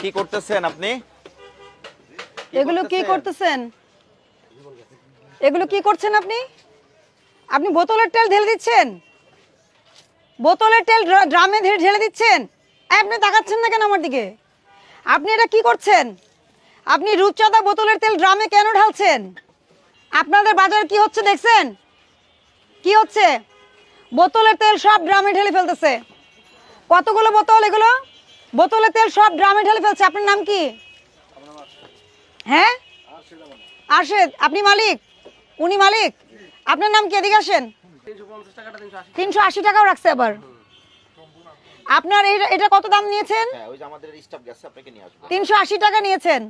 কি করতেছেন আপনি? এগুলো কি করতেছেন? এগুলো কি করছেন আপনি? আপনি বোতলের তেল ঢেলে দিচ্ছেন? বোতলের তেল ড্রা- ড্রামে ঢেলে দিচ্ছেন? আপনি তাকাচ্ছেন না কেন আমার দিকে? আপনি এটা কি করছেন? আপনি রূপচাঁদা বোতলের তেল ড্রামে কেন ঢালছেন? আপনাদের বাজারে কি হচ্ছে দেখছেন? কি হচ্ছে? বোতলের তেল সব ড্রামে ঢেলে ফেলতেছে। কতগুলো বোতল এগুলো? বোতলের তেল সব ড্রামে ঢেলে ফেলছে। আপনার নাম কি? হ্যাঁ? আরশেদ আপনি মালিক? উনি মালিক? আপনার নাম কি? এদিকে আসেন। তিনশো আশি। টাকাও রাখছে আবার। আপনার এটা কত দাম নিয়েছেন? হ্যাঁ ওই যে আমাদের স্টাফ গেছে আপনাকে নিয়ে আসব। তিনশো আশি টাকা নিয়েছেন।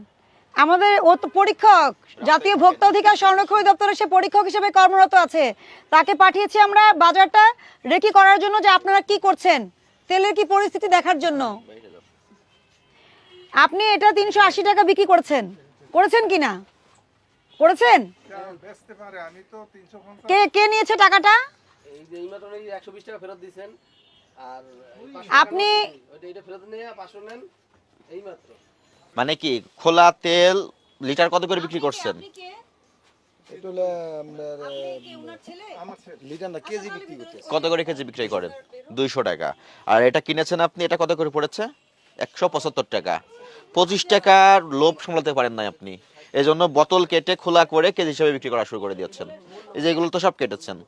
আমাদের ও তো পরীক্ষক জাতীয় ভোক্তা অধিকার সংরক্ষণ দপ্তরে সে পরীক্ষক হিসেবে কর্মরত আছে। তাকে পাঠিয়েছি আমরা বাজারটা রেকি করার জন্য যে আপনারা কি করছেন তেলের কি পরিস্থিতি দেখার জন্য। আপনি এটা তিনশো আশি টাকা বিক্রি করেছেন। করেছেন কি না? করেছেন? কে কে নিয়েছে টাকাটা? এই যে এইমাত্র এই একশো বিশ টাকা ফেরত দিয়েছেন আপনি- মানে কি খোলা তেল লিটার কত করে বিক্রি করছেন? এটা হলো আপনার আমার ছেলে লিটার না কেজি বিক্রি করতেছে। কত করে কেজি বিক্রি করেন? দুইশো টাকা। আর এটা কিনেছেন আপনি? এটা কত করে পড়েছে? একশো পঁচাত্তর টাকা। পঁচিশ টাকার লোভ সামলাতে পারেন না আপনি। এই জন্য বোতল কেটে খোলা করে কেজি হিসেবে বিক্রি করা শুরু করে দিয়েছেন। এই যে এগুলো তো সব কেটেছেন।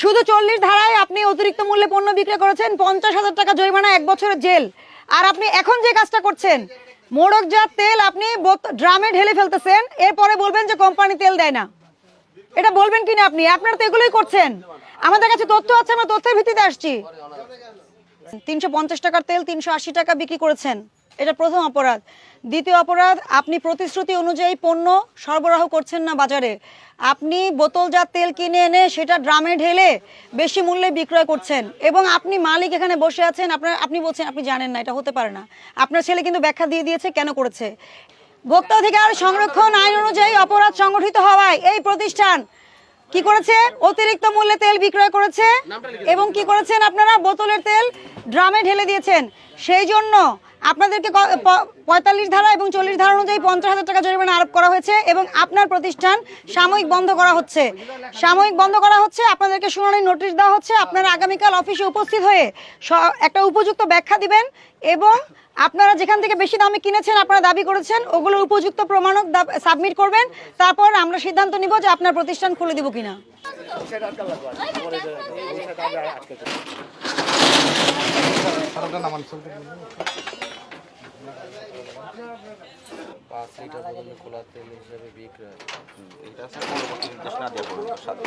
শুধু চল্লিশ ধারায় আপনি অতিরিক্ত মূল্যে পণ্য বিক্রি করেছেন, পঞ্চাশ হাজার টাকা জরিমানা, এক বছরের জেল। আর আপনি এখন যে কাজটা করছেন মোড়কজাত তেল আপনি ড্রামে ঢেলে ফেলতেছেন, এরপরে বলবেন যে কোম্পানি তেল দেয় না। এটা বলবেন কিনা আপনি? আপনারা তো এগুলোই করছেন। আমাদের কাছে তথ্য আছে, আমরা তথ্যের ভিত্তিতে আসছি। তিনশো পঞ্চাশ টাকার তেল, তিনশো আশি টাকা বিক্রি করেছেন। এটা প্রথম অপরাধ। দ্বিতীয় অপরাধ, আপনি প্রতিশ্রুতি অনুযায়ী পণ্য সরবরাহ করছেন না বাজারে। আপনি বোতলজাত তেল কিনে এনে সেটা ড্রামে ঢেলে বেশি মূল্যে বিক্রয় করছেন। এবং আপনি মালিক এখানে বসে আছেন, আপনার আপনি বলছেন, আপনি জানেন না, এটা হতে পারে না। আপনার ছেলে কিন্তু ব্যাখ্যা দিয়ে দিয়েছে, কেন করেছে? ভোক্তা অধিকার সংরক্ষণ আইন অনুযায়ী অপরাধ সংগঠিত হওয়ায় এই প্রতিষ্ঠান কি করেছে? অতিরিক্ত মূল্যে তেল বিক্রয় করেছে এবং কি করেছেন আপনারা? বোতলের তেল ড্রামে ঢেলে দিয়েছেন। সেই জন্য আপনাদেরকে পঁয়তাল্লিশ ধারা এবং চল্লিশ ধারা অনুযায়ী পঞ্চাশ হাজার টাকা জরিমানা আরোপ করা হয়েছে এবং আপনার প্রতিষ্ঠান সাময়িক বন্ধ করা হচ্ছে। সাময়িক বন্ধ করা হচ্ছে, আপনাদেরকে শুনানির নোটিশ দেওয়া হচ্ছে, আপনারা আগামীকাল অফিসে উপস্থিত হয়ে একটা উপযুক্ত ব্যাখ্যা দিবেন এবং আপনারা যেখান থেকে বেশি দামে কিনেছেন, আপনারা দাবি করেছেন ওগুলোর উপযুক্ত প্রমাণক সাবমিট করবেন, তারপর আমরা সিদ্ধান্ত নিব যে আপনার প্রতিষ্ঠান খুলে দিব কিনা। চলতে পাঁচ লিটার পর্যন্ত খোলা তেল হিসেবে বিক্রয় এটা আছে পরবর্তী নির্দেশনা সাথে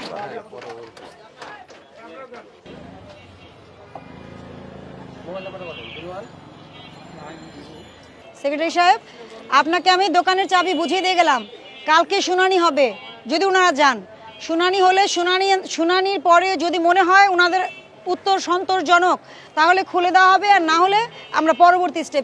ওয়ান সেক্রেটারি সাহেব আপনাকে আমি দোকানের চাবি বুঝিয়ে দিয়ে গেলাম। কালকে শুনানি হবে যদি ওনারা যান। শুনানি হলে শুনানি শুনানির পরে যদি মনে হয় ওনাদের উত্তর সন্তোষজনক তাহলে খুলে দেওয়া হবে আর না হলে আমরা পরবর্তী স্টেপ